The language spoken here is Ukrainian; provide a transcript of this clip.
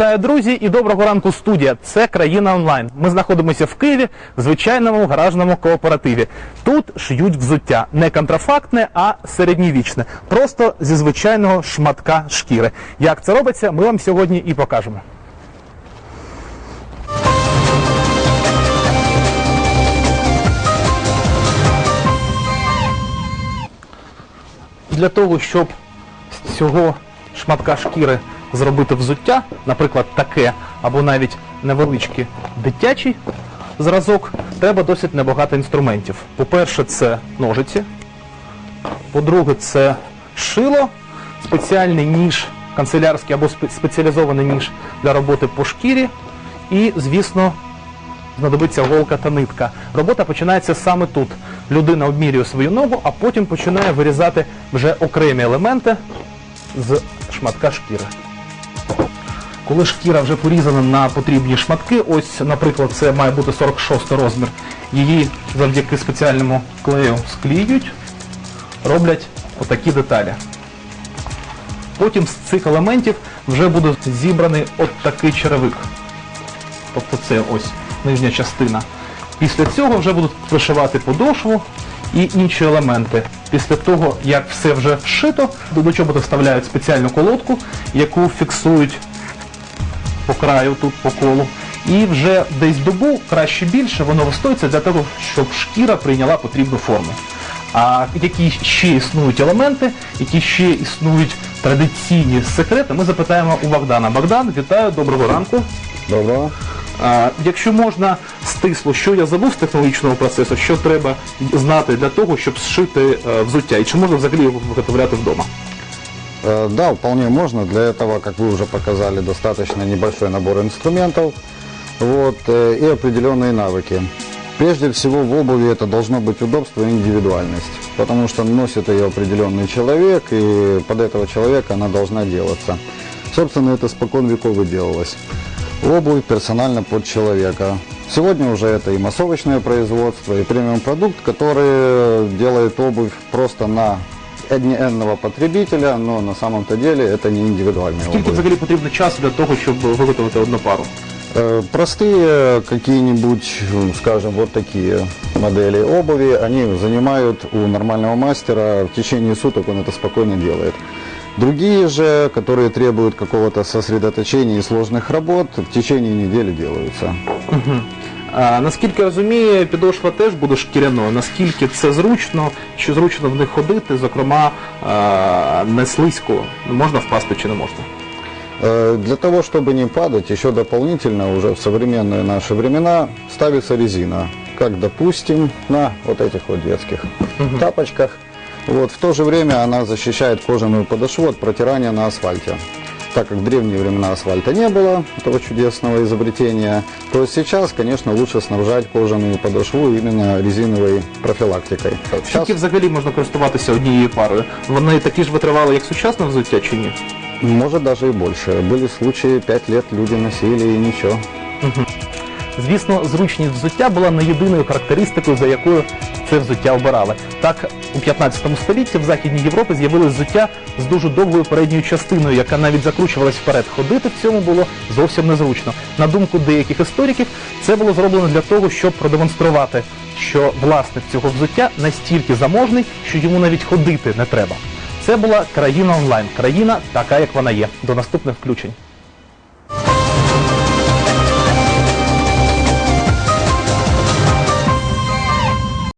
Вітаю, друзі, і доброго ранку, студія. Це країна онлайн. Ми знаходимося в Києві звичайному гаражному кооперативі. Тут шиють взуття не контрафактне, а середньовічне, просто зі звичайного шматка шкіри. Як це робиться, ми вам сьогодні і покажемо. Для того, щоб з цього шматка шкіри зробити взуття, наприклад, таке або навіть невеличкий дитячий зразок, треба досить небагато інструментів. По-перше, це ножиці. По-друге, це шило, спеціальний ніж, канцелярський або спеціалізований ніж для роботи по шкірі. І, звісно, знадобиться голка та нитка. Робота починається саме тут. Людина обмірює свою ногу, а потім починає вирізати вже окремі елементи з шматка шкіри. Коли шкіра вже порізана на потрібні шматки, ось, наприклад, це має бути 46 розмір, її завдяки спеціальному клею склеюють, роблять отакі деталі. Потім з цих елементів вже буде зібраний от такий черевик. Тобто це ось нижня частина. Після цього вже будуть пришивати подошву і інші елементи. Після того, як все вже вшито, до чобота вставляють спеціальну колодку, яку фіксують по краю тут по колу. І вже десь добу, краще більше, воно вистоїться для того, щоб шкіра прийняла потрібну форму. А які ще існують елементи, які ще існують традиційні секрети, ми запитаємо у Богдана. Богдан, вітаю, доброго ранку. Доброго. А, якщо можна стисло, що я забув з технологічного процесу, що треба знати для того, щоб зшити е, взуття, і чи можна взагалі його виготовляти вдома? Э, Да, вполне можно. Для этого, как вы уже показали, достаточно небольшой набор инструментов вот, э, и определенные навыки. Прежде всего в обуви это должно быть удобство и индивидуальность, потому что носит ее определенный человек, и под этого человека она должна делаться. Собственно, это спокон веков и делалось. Обувь персонально под человека. Сегодня уже это и массовочное производство, и премиум-продукт, который делает обувь просто на одноэнного потребителя, но на самом-то деле это не индивидуальная Скільки обувь. взагалі потрібно часу для того, щоб виготовити одну пару? Э, Простые какие-нибудь, м, скажем, вот такие модели обуви, они занимают у нормального мастера в течение суток он это спокойно делает. Другие же, которые требуют какого-то сосредоточения и сложных работ, в течение недели делаются. А, наскільки я розумію, підошва теж буде шкіряною. Наскільки це зручно, чи зручно в них ходити, зокрема а, не слизько, можна впасти чи не можна? Э, Для того, чтобы не падать, еще дополнительно уже в современные наши времена ставится резина, как, допустим, на вот этих вот детских тапочках. Вот, в то же время она защищает кожаную подошву от протирания на асфальте. Так как в древние времена асфальта не было, этого чудесного изобретения, то сейчас, конечно, лучше снабжать кожаную подошву именно резиновой профилактикой. Сейчас Скільки взагалі можна користуватися однією парою? Вони такі ж витривали, як сучасне взуття, чи ні? может даже и больше. Были случаи, 5 лет люди носили и ничего. Звісно, зручність взуття була не єдиною характеристикою, за якою це взуття обирали. Так, у 15 столітті в Західній Європі з'явилось взуття з дуже довгою передньою частиною, яка навіть закручувалась вперед. Ходити в цьому було зовсім незручно. На думку деяких істориків, це було зроблено для того, щоб продемонструвати, що власник цього взуття настільки заможний, що йому навіть ходити не треба. Це була країна онлайн, країна така, як вона є. До наступних включень.